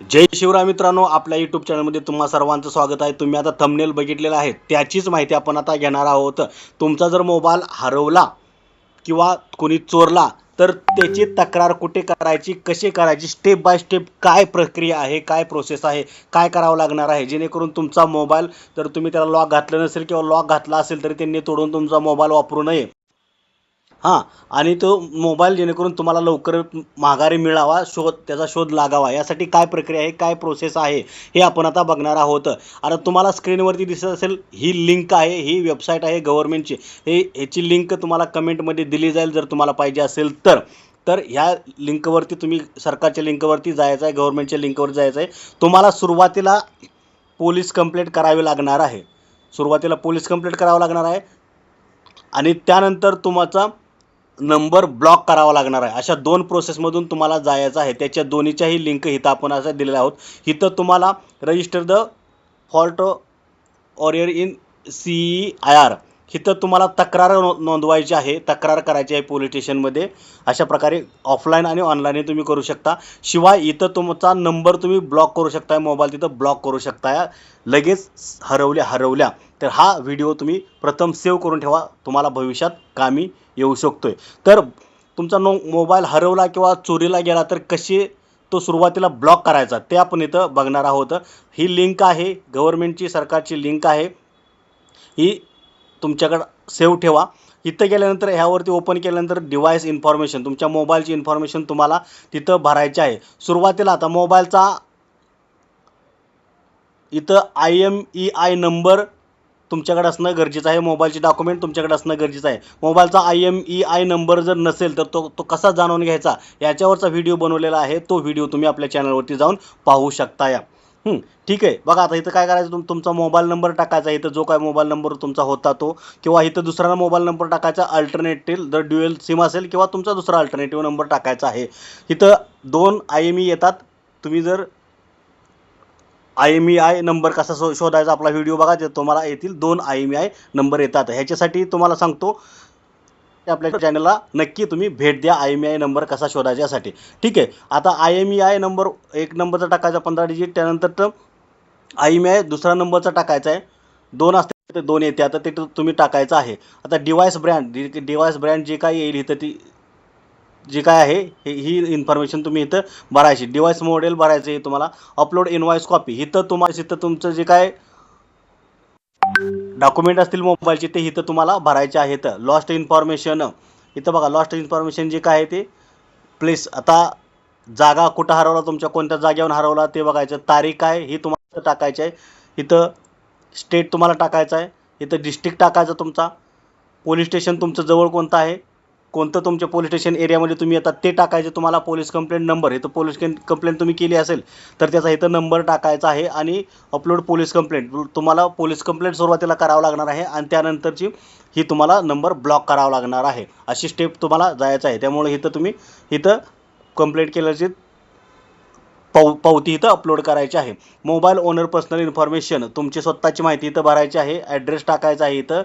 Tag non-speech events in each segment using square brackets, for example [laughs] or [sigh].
जय शिवराय मित्रांनो आपल्या यूट्यूब चॅनलमध्ये तुम्हा सर्वांचं स्वागत आहे. तुम्ही आता थंबनेल बघितलेलं आहे. त्याचीच माहिती आपण आता घेणार आहोत. तुमचा जर मोबाईल हरवला किंवा कोणी चोरला तर त्याची तक्रार कुठे करायची कशी करायची स्टेप बाय स्टेप काय प्रक्रिया आहे काय प्रोसेस आहे काय करावं लागणार आहे जेणेकरून तुमचा मोबाईल जर तुम्ही त्याला लॉक घातलं नसेल किंवा लॉक घातला असेल तरी त्यांनी तोडून तुमचा मोबाईल वापरू नये. हां आणि तो मोबाईल जेणेकरून तुम्हाला लवकर माघारी मिळावा शोध त्याचा शोध लागावा. यासाठी काय प्रक्रिया आहे काय प्रोसेस आहे हे आपण आता बघणार आहोत. आता तुम्हाला स्क्रीनवरती दिसत असेल ही लिंक आहे ही वेबसाईट आहे गव्हर्नमेंटची हे ह्याची लिंक तुम्हाला कमेंटमध्ये दिली जाईल जर तुम्हाला पाहिजे असेल तर. तर ह्या लिंकवरती तुम्ही सरकारच्या लिंकवरती जायचं आहे गव्हर्नमेंटच्या लिंकवर जायचं आहे तुम्हाला सुरुवातीला पोलीस कंप्लेंट करावी लागणार आहे. सुरुवातीला पोलीस कंप्लेंट करावं लागणार आहे. आणि त्यानंतर तुमचा नंबर ब्लॉक करावा लागणार आहे. अशा दोन प्रोसेसमधून तुम्हाला जायचं आहे. त्याच्या दोन्हीच्याही लिंक इथं आपण असं दिलेल्या आहोत. इथं तुम्हाला रजिस्टर द फॉल्ट ऑरियर इन सी आय आर इथं तुम्हाला तक्रार नोंदवायची आहे तक्रार करायची आहे पोलीस स्टेशनमध्ये. अशा प्रकारे ऑफलाईन आणि ऑनलाईन तुम्ही करू शकता. शिवाय इथं तुमचा नंबर तुम्ही ब्लॉक करू शकताय मोबाईल तिथं ब्लॉक करू शकताय. लगेच हरवल्या हरवल्या तर हा व्हिडिओ तुम्ही प्रथम सेव्ह करून ठेवा. तुम्हाला भविष्यात कामी येऊ शकतोय. तर तुमचा नो मोबाईल हरवला किंवा चोरीला गेला तर कसे तो सुरुवातीला ब्लॉक करायचा ते आपण इथं बघणार आहोत. ही लिंक आहे गव्हर्नमेंटची सरकारची लिंक आहे. ही तुमच्याकडं सेव्ह ठेवा. इथं गेल्यानंतर ह्यावरती ओपन केल्यानंतर डिव्हाइस इन्फॉर्मेशन तुमच्या मोबाईलची इन्फॉर्मेशन तुम्हाला तिथं भरायची आहे. सुरुवातीला आता मोबाईलचा इथं I M E I number तुमच्याकडे असणं गरजेचं आहे. मोबाईलचे डॉक्युमेंट तुमच्याकडे असणं गरजेचं आहे. मोबाईलचा I M E I number जर नसेल तर तो तो कसा जाणून घ्यायचा? याच्यावरचा व्हिडिओ बनवलेला आहे. तो व्हिडिओ तुम्ही आपल्या चॅनलवरती जाऊन पाहू शकता या. ठीक आहे. बघा आता इथं काय करायचं तुम तुमचा मोबाईल नंबर टाकायचा इथं जो काय मोबाईल नंबर तुमचा होता तो किंवा इथं दुसरा मोबाईल नंबर टाकायचा अल्टरनेटिव्ह जर ड्युएल सिम असेल किंवा तुमचा दुसरा अल्टरनेटिव्ह नंबर टाकायचा आहे. इथं दोन आय एम ई येतात. तुम्ही जर I M E I number कसा शो शोधायचा आपला व्हिडिओ बघा तुम्हाला येथील दोन I M E I number येतात. ह्याच्यासाठी तुम्हाला सांगतो ते आपल्या [laughs] चॅनलला नक्की तुम्ही भेट द्या. आय एम आय नंबर कसा शोधायचा यासाठी. ठीक आहे? आता I M E I number एक नंबरचा टाकायचा पंधरा डिजिट त्यानंतर तर आय एम आय दुसरा नंबरचा टाकायचा आहे. दोन असते ते दोन येते. आता ते तुम्ही टाकायचं आहे. आता डिव्हाइस ब्रँड डिव्हाइस ब्रँड जे काही येईल इथं ती जे काय आहे हे ही इन्फॉर्मेशन तुम्ही इथं भरायची. डिव्हाइस मॉडेल भरायचं आहे तुम्हाला. अपलोड इनवाईस कॉपी इथं तुम्हाला इथं तुमचं जे काय डॉक्युमेंट असतील मोबाईलचे ते इथं तुम्हाला भरायचे आहेत. लॉस्ट इन्फॉर्मेशन इथं बघा लॉस्ट इन्फॉर्मेशन जे काय आहे ते प्लेस आता जागा कुठं हरवला तुमच्या कोणत्या जागेवर हरवला ते बघायचं. तारीख काय ही तुम्हाला टाकायची आहे. इथं स्टेट तुम्हाला टाकायचं आहे. इथं डिस्ट्रिक्ट टाकायचं तुमचा. पोलीस स्टेशन तुमचं जवळ कोणतं आहे? कोणतं तुमच्या पोलीस स्टेशन एरियामध्ये तुम्ही येतात ते टाकायचे. तुम्हाला पोलीस कंप्लेंट नंबर इथं पोलीस कंप्लेंट तुम्ही केली असेल तर त्याचा इथं नंबर टाकायचा आहे आणि अपलोड पोलीस कंप्लेंट तुम्हाला पोलीस कंप्लेंट सुरुवातीला करावं लागणार आहे आणि त्यानंतरची ही तुम्हाला नंबर ब्लॉक करावा लागणार आहे. अशी स्टेप तुम्हाला जायचं आहे. त्यामुळे इथं तुम्ही इथं कंप्लेंट केल्याची पाव पावती इथं अपलोड करायची आहे. मोबाईल ओनर पर्सनल इन्फॉर्मेशन तुमची स्वतःची माहिती इथं भरायची आहे. ॲड्रेस टाकायचा आहे इथं.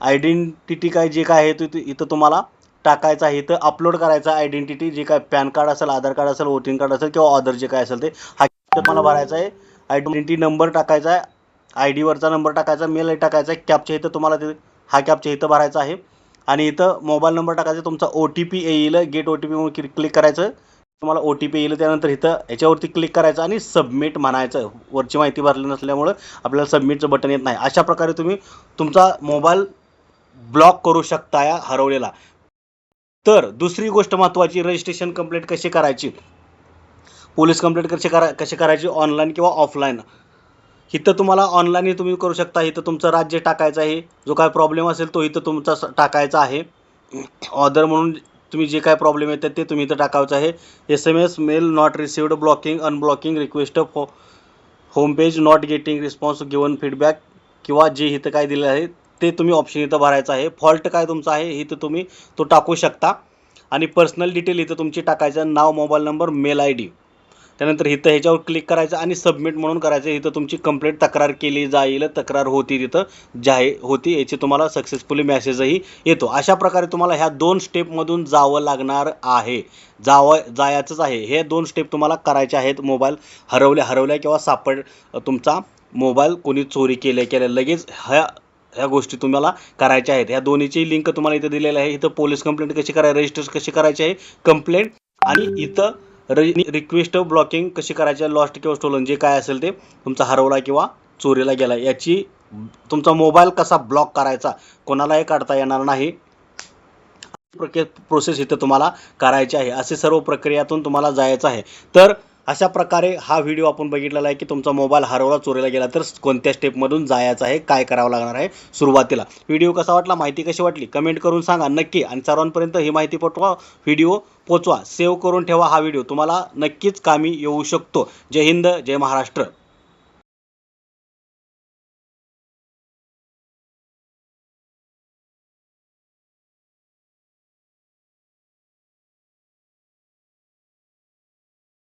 आयडेंटिटी काय जे काय आहे ते इथं तुम्हाला टाकायचं आहे इथं अपलोड करायचं आयडेंटिटी जे काय पॅन कार्ड असेल आधार कार्ड असेल वोटिंग कार्ड असेल किंवा ऑदर जे काय असेल ते हा तुम्हाला भरायचा आहे. आयडेंटिटी नंबर टाकायचा आहे. आय डीवरचा नंबर टाकायचा मेल आय टाकायचा आहे. कॅपच्या इथं तुम्हाला ते हा कॅपच्या इथं भरायचा आहे. आणि इथं मोबाईल नंबर टाकायचा तुमचा ओ टी पी येईल. Get O T P click करायचं. तुम्हाला ओ टी पी येईल. त्यानंतर इथं याच्यावरती क्लिक करायचं आणि सबमिट म्हणायचं. वरची माहिती भरली नसल्यामुळं आपल्याला सबमिटचं बटन येत नाही. अशा प्रकारे तुम्ही तुमचा मोबाईल ब्लॉक करू शकता या हरवलेला. तर दुसरी गोष्ट महत्त्वाची रजिस्ट्रेशन कंप्लेंट कशी करायची? पोलीस कंप्लेंट कशी करा कशी करायची? ऑनलाईन किंवा ऑफलाईन इथं तुम्हाला ऑनलाईनही तुम्ही करू शकता. इथं तुमचं राज्य टाकायचं आहे. जो काय प्रॉब्लेम असेल तो इथं तुमचा स- टाकायचा आहे. ऑदर म्हणून तुम्ही जे काय प्रॉब्लेम येतात ते तुम्ही इथं टाकायचं आहे. S M S mail not received blocking unblocking request for home page not getting response given feedback किंवा जे इथं काय दिलं आहे ते तुम्ही ऑप्शन इथं भरायचं आहे. फॉल्ट काय तुमचा आहे इथं तुम्ही तो टाकू शकता. आणि पर्सनल डिटेल इथं तुमची टाकायचं नाव mobile number mail I D त्यानंतर इथं ह्याच्यावर क्लिक करायचं आणि सबमिट म्हणून करायचं इथं तुमची कंप्लेंट तक्रार केली जाईल तक्रार होती तिथं जाहीर होती याची तुम्हाला सक्सेसफुली मेसेजही येतो. अशा प्रकारे तुम्हाला ह्या दोन स्टेपमधून जावं लागणार आहे. जावं जायचंच आहे. हे दोन स्टेप तुम्हाला करायचे आहेत. मोबाईल हरवल्या हरवल्या किंवा सापड तुमचा मोबाईल कोणी चोरी केल्या केल्या. लगेच ह्या ह्या गोष्टी तुम्हाला करायच्या आहेत. ह्या दोन्हीची लिंक तुम्हाला इथं दिलेली आहे. इथं पोलीस कंप्लेंट कशी करायची रजिस्टर कशी करायची आहे? कंप्लेंट आणि इथं रिक्वेस्ट ब्लॉकिंग कशी करायची लॉस्ट किंवा स्टोलन जे काय असेल ते तुमचा हरवला किंवा चोरीला गेला याची तुमचा मोबाईल कसा ब्लॉक करायचा? कोणालाही काढता येणार नाही. प्रक्रिया प्रोसेस इथं तुम्हाला करायची आहे. असे सर्व प्रक्रियातून तुम्हाला जायचं आहे. तर अशा प्रकारे हा व्हिडिओ आपण बघितलेला आहे की तुमचा मोबाईल हरवला चोरीला गेला तर कोणत्या स्टेपमधून जायचं आहे काय करावं लागणार आहे सुरुवातीला. व्हिडिओ कसा वाटला माहिती कशी वाटली कमेंट करून सांगा नक्की. आणि सर्वांपर्यंत ही माहिती पटवा व्हिडिओ पोचवा सेव्ह करून ठेवा हा व्हिडिओ तुम्हाला नक्कीच कामी येऊ शकतो. जय हिंद जय महाराष्ट्र.